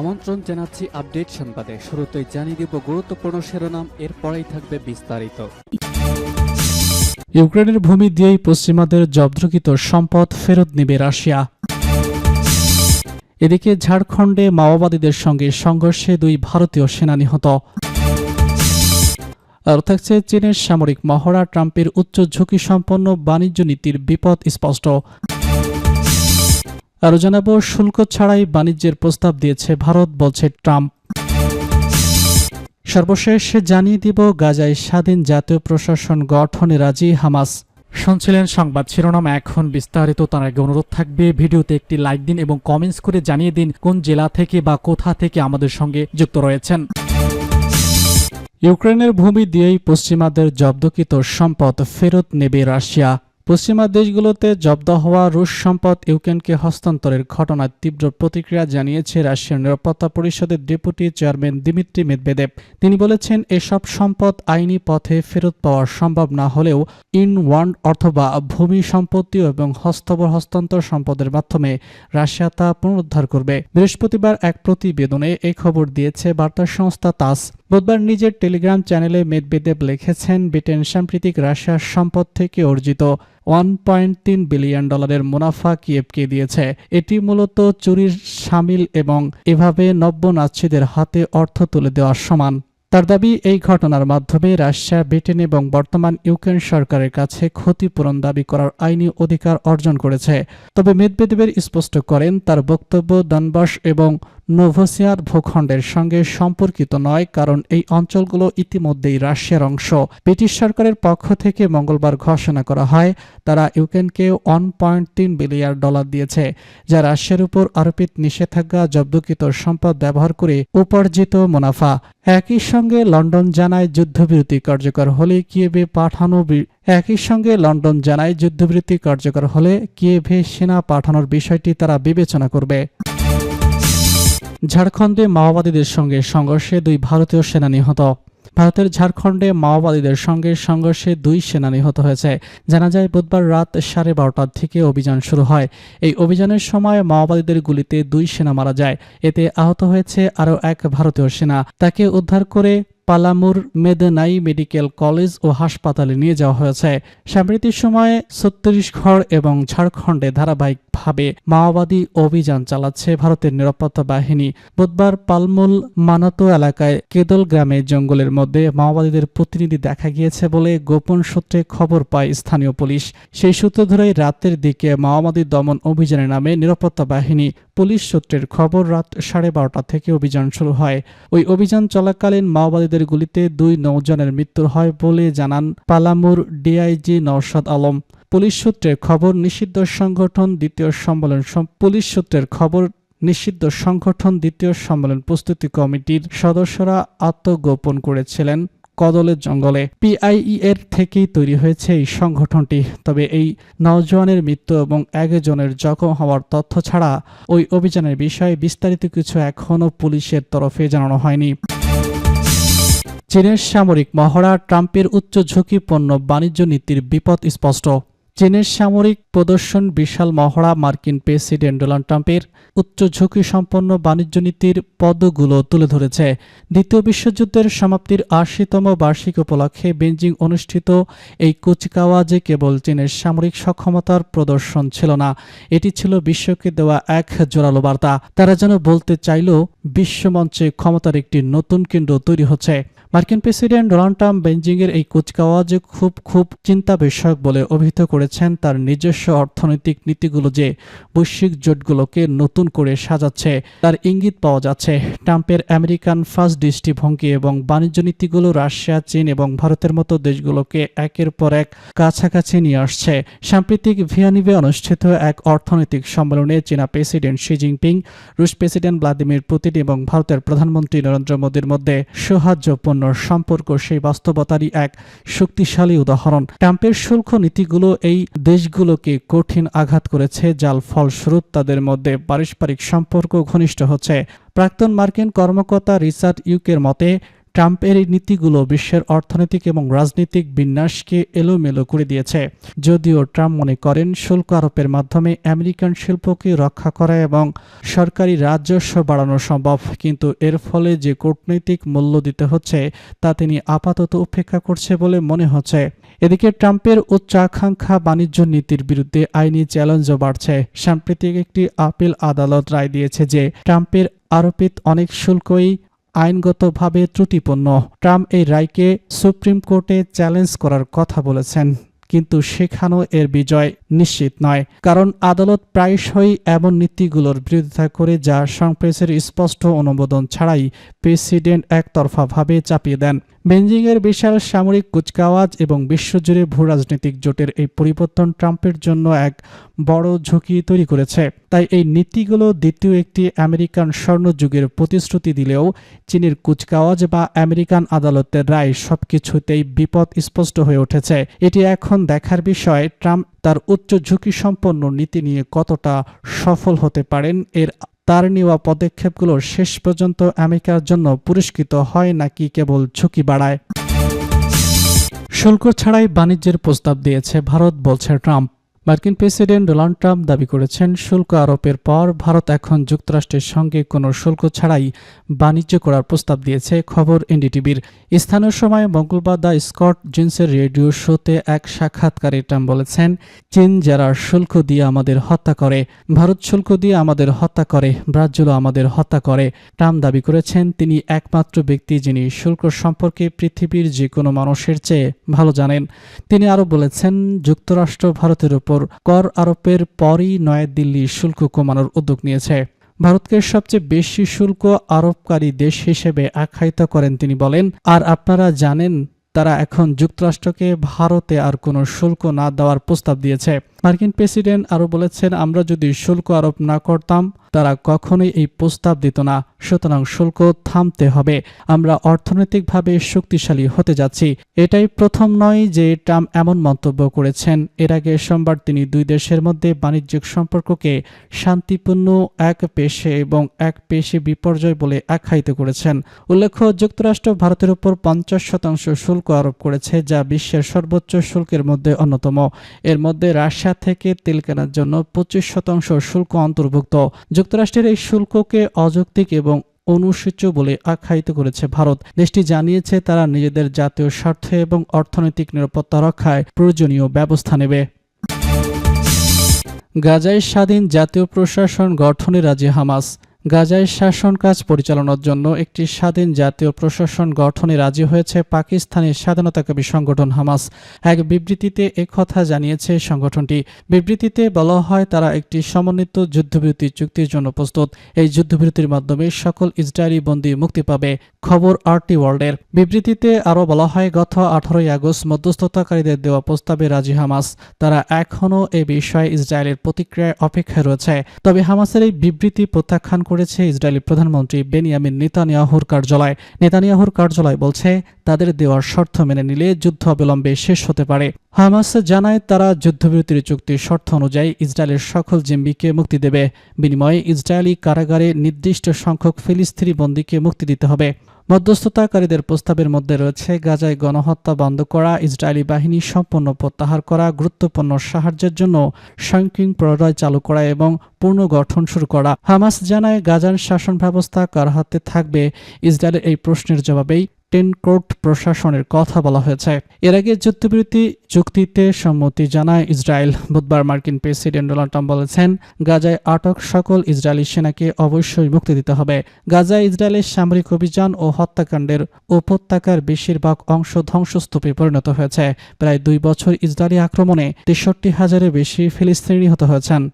আমন্ত্রণ জানাচ্ছি আপডেট সংবাদে। শুরুতেই জানিয়ে দিব গুরুত্বপূর্ণ শিরোনাম, এরপরেই থাকবে বিস্তারিত। ইউক্রেনের ভূমি দিয়েই পশ্চিমাদের জব্দকৃত সম্পদ ফেরত নেবে রাশিয়া। এদিকে ঝাড়খণ্ডে মাওবাদীদের সঙ্গে সংঘর্ষে দুই ভারতীয় সেনা নিহত। আর থাকছে চীনের সামরিক মহড়া, ট্রাম্পের উচ্চ ঝুঁকি সম্পন্ন বাণিজ্য নীতির বিপদ স্পষ্ট। আরও জানাব, শুল্ক ছাড়াই বাণিজ্যের প্রস্তাব দিয়েছে ভারত, বলছে ট্রাম্প। সর্বশেষ জানিয়ে দিব, গাজায় স্বাধীন জাতীয় প্রশাসন গঠনে রাজি হামাস। শুনছিলেন সংবাদ শিরোনাম, এখন বিস্তারিত, তার আগে অনুরোধ থাকবে, ভিডিওতে একটি লাইক দিন এবং কমেন্টস করে জানিয়ে দিন কোন জেলা থেকে বা কোথা থেকে আমাদের সঙ্গে যুক্ত রয়েছেন। ইউক্রেনের ভূমি দিয়েই পশ্চিমাদের জব্দকৃত সম্পদ ফেরত নেবে রাশিয়া। পশ্চিমা দেশগুলোতে জব্দ হওয়া রুশ সম্পদ ইউক্রেনকে হস্তান্তরের ঘটনায় তীব্র প্রতিক্রিয়া জানিয়েছে রাশিয়ার নিরাপত্তা পরিষদের ডেপুটি চেয়ারম্যান দিমিত্রি মেদবেদেব। তিনি বলেছেন, এসব সম্পদ আইনি পথে ফেরত পাওয়া সম্ভব না হলেও ইন ওয়ান অথবা ভূমি সম্পত্তি এবং হস্তবর হস্তান্তর সম্পদের মাধ্যমে রাশিয়া তা পুনরুদ্ধার করবে। বৃহস্পতিবার এক প্রতিবেদনে এই খবর দিয়েছে বার্তা সংস্থা তাস। বুধবার নিজের টেলিগ্রাম চ্যানেলে মেদবেদেব লিখেছেন, ব্রিটেন সাম্প্রতিক রাশিয়ার সম্পদ থেকে অর্জিত। ওয়ান পয়েন্ট তিন বিলিয়ন ডলারের মুনাফা কিয়েভকে দিয়েছে। এটি মূলত চুরির সামিল এবং এভাবে নব্য নাৎসিদের হাতে অর্থ তুলে দেওয়ার সমান। তার দাবি, এই ঘটনার মাধ্যমে রাশিয়া, ব্রিটেন এবং বর্তমান ইউক্রেন সরকারের কাছে ক্ষতিপূরণ দাবি করার আইনি অধিকার অর্জন করেছে। তবে মেদবেদেবের স্পষ্ট করেন, তার বক্তব্য দনবাস এবং নোভোসিয়ার ভূখণ্ডের সঙ্গে সম্পর্কিত নয়, কারণ এই অঞ্চলগুলো ইতিমধ্যেই রাশিয়ার অংশ। ব্রিটিশ সরকারের পক্ষ থেকে মঙ্গলবার ঘোষণা করা হয়, তারা ইউক্রেনকে ওয়ান পয়েন্ট তিন বিলিয়ন ডলার দিয়েছে, যা রাশিয়ার উপর আরোপিত নিষেধাজ্ঞা জব্দকৃত সম্পদ ব্যবহার করে উপার্জিত মুনাফা। একই সঙ্গে লন্ডন জানায় যুদ্ধবিরতি কার্যকর হলে কিয়েভে পাঠানো একই সঙ্গে লন্ডন জানায় যুদ্ধবিরতি কার্যকর হলে কিয়েভে সেনা পাঠানোর বিষয়টি তারা বিবেচনা করবে। ঝাড়খণ্ডে মাওবাদীদের সঙ্গে সংঘর্ষে দুই ভারতীয় সেনা নিহত। ভারতের ঝাড়খণ্ডে মাওবাদীদের সঙ্গে সংঘর্ষে দুই সেনা নিহত হয়েছে। জানা যায়, বুধবার রাত সাড়ে বারোটার থেকে অভিযান শুরু হয়। এই অভিযানের সময় মাওবাদীদের গুলিতে দুই সেনা মারা যায়। এতে আহত হয়েছে আরও এক ভারতীয় সেনা। তাকে উদ্ধার করে পালামুর মেদনাই মেডিকেল কলেজ ও হাসপাতালে নিয়ে যাওয়া হয়েছে। সাম্প্রতিক সময়ে ছত্তিশগড় এবং ঝাড়খণ্ডে ধারাবাহিকভাবে মাওবাদী অভিযান চালাচ্ছে ভারতের নিরাপত্তা বাহিনী। বুধবার পালমুল মানাতো এলাকায় কেদল গ্রামে জঙ্গলের মধ্যে মাওবাদীদের প্রতিনিধি দেখা গিয়েছে বলে গোপন সূত্রে খবর পায় স্থানীয় পুলিশ। সেই সূত্র ধরেই রাতের দিকে মাওবাদী দমন অভিযানের নামে নিরাপত্তা বাহিনী পুলিশ সূত্রের খবর রাত সাড়ে বারোটা থেকে অভিযান শুরু হয়। ওই অভিযান চলাকালীন মাওবাদীদের গুলিতে দুই নৌজনের মৃত্যু হয় বলে জানান পালামুর ডিআইজি নওশাদ আলম। পুলিশ সূত্রের খবর, নিষিদ্ধ সংগঠন দ্বিতীয় সম্মেলন পুলিশ সূত্রের খবর, নিষিদ্ধ সংগঠন দ্বিতীয় সম্মেলন প্রস্তুতি কমিটির সদস্যরা আত্মগোপন করেছিলেন কদলের জঙ্গলে। পিআইই এর থেকেই তৈরি হয়েছে এই সংগঠনটি। তবে এই নওজোয়ানের মৃত্যু এবং একজনের জখম হওয়ার তথ্য ছাড়া ওই অভিযানের বিষয়ে বিস্তারিত কিছু এখনও পুলিশের তরফে জানানো হয়নি। চীনের সামরিক মহড়া ট্রাম্পের উচ্চ ঝুঁকিপূর্ণ বাণিজ্য নীতির বিপদ স্পষ্ট। চীনের সামরিক প্রদর্শন বিশাল মহড়া মার্কিন প্রেসিডেন্ট ডোনাল্ড ট্রাম্পের উচ্চ ঝুঁকি সম্পন্ন বাণিজ্য নীতির পদগুলো তুলে ধরেছে। দ্বিতীয় বিশ্বযুদ্ধের সমাপ্তির আশিতম বার্ষিক উপলক্ষে বেজিং অনুষ্ঠিত এই কুচকাওয়াজে কেবল চীনের সামরিক সক্ষমতার প্রদর্শন ছিল না, এটি ছিল বিশ্বকে দেওয়া এক জোরালো বার্তা। তারা যেন বলতে চাইল বিশ্বমঞ্চে ক্ষমতার একটি নতুন কেন্দ্র তৈরি হচ্ছে। মার্কিন প্রেসিডেন্ট ডোনাল্ড ট্রাম্প বেঞ্জিংয়ের এই কুচকাওয়াজ খুব খুব চিন্তা বিষয়ক বলে অভিহিত করেছেন তার নিজস্ব অর্থনৈতিক নীতিগুলো যে বৈশ্বিক জোটগুলোকে নতুন করে সাজাচ্ছে, তার ইঙ্গিত পাওয়া যাচ্ছে। ট্রাম্পের আমেরিকান ফার্স্ট দৃষ্টিভঙ্গি এবং বাণিজ্য নীতিগুলো রাশিয়া, চীন এবং ভারতের মতো দেশগুলোকে একের পর এক কাছাকাছি নিয়ে আসছে। সাম্প্রতিক ভিয়ানিবে অনুষ্ঠিত এক অর্থনৈতিক সম্মেলনে চীনা প্রেসিডেন্ট শি জিনপিং, রুশ প্রেসিডেন্ট ভ্লাদিমির পুতিন এবং ভারতের প্রধানমন্ত্রী নরেন্দ্র মোদীর মধ্যে সৌহার্দ্যপূর্ণ সম্পর্ক, সেই বাস্তবতারই এক শক্তিশালী উদাহরণ। ট্রাম্পের শুল্ক নীতিগুলো এই দেশগুলোকে কঠিন আঘাত করেছে, যার ফলস্বরূপ তাদের মধ্যে পারস্পরিক সম্পর্ক ঘনিষ্ঠ হচ্ছে। প্রাক্তন মার্কিন কর্মকর্তা রিচার্ড ইউকের মতে, ট্রাম্পের এই নীতিগুলো বিশ্বের অর্থনৈতিক এবং রাজনৈতিক বিন্যাসকে এলোমেলো করে দিয়েছে। যদিও ট্রাম্প মনে করেন, শুল্ক আরোপের মাধ্যমে আমেরিকান শিল্পকে রক্ষা করা এবং সরকারি রাজস্ব বাড়ানো সম্ভব, কিন্তু এর ফলে যে কূটনৈতিক মূল্য দিতে হচ্ছে, তা তিনি আপাতত উপেক্ষা করছে বলে মনে হচ্ছে। এদিকে ট্রাম্পের উচ্চাকাঙ্ক্ষা বাণিজ্য নীতির বিরুদ্ধে আইনি চ্যালেঞ্জও বাড়ছে। সাম্প্রতিক একটি আপিল আদালত রায় দিয়েছে যে, ট্রাম্পের আরোপিত অনেক শুল্কই আইনগতভাবে ত্রুটিপূর্ণ। ট্রাম্প এই রায়কে সুপ্রিম কোর্টে চ্যালেঞ্জ করার কথা বলেছেন, কিন্তু সেখানেও এর বিজয় নিশ্চিত নয়। কারণ আদালত প্রায়শই এমন নীতিগুলোর বিরোধিতা করে যা সংপ্রেসের স্পষ্ট অনুমোদন ছাড়াই প্রেসিডেন্ট একতরফাভাবে চাপিয়ে দেন। বেঞ্জিংয়ের বিশাল সামরিক কুচকাওয়াজ এবং বিশ্বজুড়ে ভূ রাজনৈতিক জোটের এই পরিবর্তন ট্রাম্পের জন্য এক বড় ঝুঁকি তৈরি করেছে। তাই এই নীতিগুলো দ্বিতীয় একটি আমেরিকান স্বর্ণযুগের প্রতিশ্রুতি দিলেও চীনের কুচকাওয়াজ বা আমেরিকান আদালতের রায় সবকিছুতেই বিপদ স্পষ্ট হয়ে উঠেছে। এটি এখন দেখার বিষয়, ট্রাম্প তার উচ্চ ঝুঁকি সম্পন্ন নীতি নিয়ে কতটা সফল হতে পারেন এর তার নেওয়া পদক্ষেপগুলো শেষ পর্যন্ত আমেরিকার জন্য পুরস্কৃত হয় নাকি কেবল ঝুঁকি বাড়ায়? শুল্ক ছাড়াই বাণিজ্যের প্রস্তাব দিয়েছে ভারত, বলছে ট্রাম্প। মার্কিন প্রেসিডেন্ট ডোনাল্ড ট্রাম্প দাবি করেছেন, শুল্ক আরোপের পর ভারত এখন যুক্তরাষ্ট্রের সঙ্গে কোনো শুল্ক ছাড়াই বাণিজ্য করার প্রস্তাব দিয়েছে, খবর এনডিটিভির। স্থানীয় সময় মঙ্গলবার দ্য স্কট জিন্সের রেডিও শোতে এক সাক্ষাৎকারে ট্রাম্প বলেছেন, চীন যারা শুল্ক দিয়ে আমাদের হত্যা করে, ভারত শুল্ক দিয়ে আমাদের হত্যা করে, ব্রাজিলও আমাদের হত্যা করে। ট্রাম্প দাবি করেছেন, তিনি একমাত্র ব্যক্তি যিনি শুল্ক সম্পর্কে পৃথিবীর যে কোনো মানুষের চেয়ে ভালো জানেন। তিনি আরও বলেছেন, যুক্তরাষ্ট্র ভারতের উপর কর আরোপের পরই নয়াদিল্লি শুল্ক কমানোর উদ্যোগ নিয়েছে। ভারতকে সবচেয়ে বেশি শুল্ক আরোপকারী দেশ হিসেবে আখ্যায়িত করেন তিনি বলেন, আর আপনারা জানেন, তারা এখন যুক্তরাষ্ট্রকে ভারতে আর কোনো শুল্ক না দেওয়ার প্রস্তাব দিয়েছে। মার্কিন প্রেসিডেন্ট আরও বলেছেন, আমরা যদি শুল্ক আরোপ না করতাম, তারা কখনোই এই প্রস্তাব দিত না। সুতরাং শুল্ক থামতে হবে। আমরা অর্থনৈতিকভাবে শক্তিশালী হতে যাচ্ছি। এটাই প্রথম নয় যে ট্রাম্প এমন মন্তব্য করেছেন। এর আগে সোমবার তিনি দুই দেশের মধ্যে বাণিজ্যিক সম্পর্ককে শান্তিপূর্ণ এক পেশে এবং এক পেশে বিপর্যয় বলে আখ্যায়িত করেছেন। উল্লেখ্য, যুক্তরাষ্ট্র ভারতের উপর পঞ্চাশ শতাংশ শুল্ক আরোপ করেছে, যা বিশ্বের সর্বোচ্চ শুল্কের মধ্যে অন্যতম। এর মধ্যে রাশিয়া থেকে তেল কেনার জন্য পঁচিশ শতাংশ শুল্ক অন্তর্ভুক্ত। যুক্তরাষ্ট্রের এই শুল্ককে অযৌক্তিক এবং অনুসূচ্য বলে আখ্যায়িত করেছে ভারত। দেশটি জানিয়েছে তারা নিজেদের জাতীয় স্বার্থ এবং অর্থনৈতিক নিরাপত্তা রক্ষায় প্রয়োজনীয় ব্যবস্থা নেবে। গাজায় স্বাধীন জাতীয় প্রশাসন গঠনে রাজি হামাস। গাজায় শাসন কাজ পরিচালনার জন্য একটি স্বাধীন জাতীয় প্রশাসন গঠনে রাজি হয়েছে পাকিস্তানের স্বাধীনতাকামী সংগঠন হামাস। এক বিবৃতিতে একথা জানিয়েছে সংগঠনটি। বিবৃতিতে বলা হয়, তারা একটি সমন্বিত যুদ্ধবিরতি চুক্তির জন্য প্রস্তুত। এই যুদ্ধবিরতির মাধ্যমে সকল ইসরায়েলি বন্দী মুক্তি পাবে, খবর আরটি ওয়ার্ল্ডের। বিবৃতিতে আরও বলা হয়, গত আঠারোই আগস্ট মধ্যস্থতাকারীদের দেওয়া প্রস্তাবে রাজি হামাস। তারা এখনও এ বিষয়ে ইসরায়েলের প্রতিক্রিয়ায় অপেক্ষায় রয়েছে। তবে হামাসের এই বিবৃতি প্রত্যাখ্যান করেছে ইসরায়েলি প্রধানমন্ত্রী বেনিয়ামিন নেতানিয়াহুর কার্যালয়। নেতানিয়াহুর কার্যালয় বলছে, তাদের দেওয়ার শর্ত মেনে নিলে যুদ্ধ অবিলম্বে শেষ হতে পারে। হামাস জানায়, তারা যুদ্ধবিরতির চুক্তির শর্ত অনুযায়ী ইসরায়েলের সকল জিম্বিকে মুক্তি দেবে। বিনিময়ে ইসরায়েলি কারাগারে নির্দিষ্ট সংখ্যক ফিলিস্তিনি বন্দীকে মুক্তি দিতে হবে। মধ্যস্থতাকারীদের প্রস্তাবের মধ্যে রয়েছে, গাজায় গণহত্যা বন্ধ করা, ইসরায়েলি বাহিনী সম্পূর্ণ প্রত্যাহার করা, গুরুত্বপূর্ণ সাহায্যের জন্য সংকিং প্রলয় চালু করা এবং পুনর্গঠন শুরু করা। হামাস জানায়, গাজার শাসন ব্যবস্থা কার হাতে থাকবে? ইসরায়েলের এই প্রশ্নের জবাবেই টেনকোর্ট প্রশাসনের কথা বলা হয়েছে। এর আগে যুদ্ধবিরতি চুক্তিতে সম্মতি জানায় ইসরায়েল। বুধবার মার্কিন প্রেসিডেন্ট ডোনাল্ড ট্রাম্প বলেছেন, গাজায় আটক সকল ইসরায়েলি সেনাকে অবশ্যই মুক্তি দিতে হবে। গাজায় ইসরায়েলের সামরিক অভিযান ও হত্যাকাণ্ডের উপত্যকার বেশিরভাগ অংশ ধ্বংসস্তূপে পরিণত হয়েছে। প্রায় দুই বছর ইসরায়েলি আক্রমণে তেষট্টি হাজারের বেশি ফিলিস্তিনি নিহত হয়েছেন।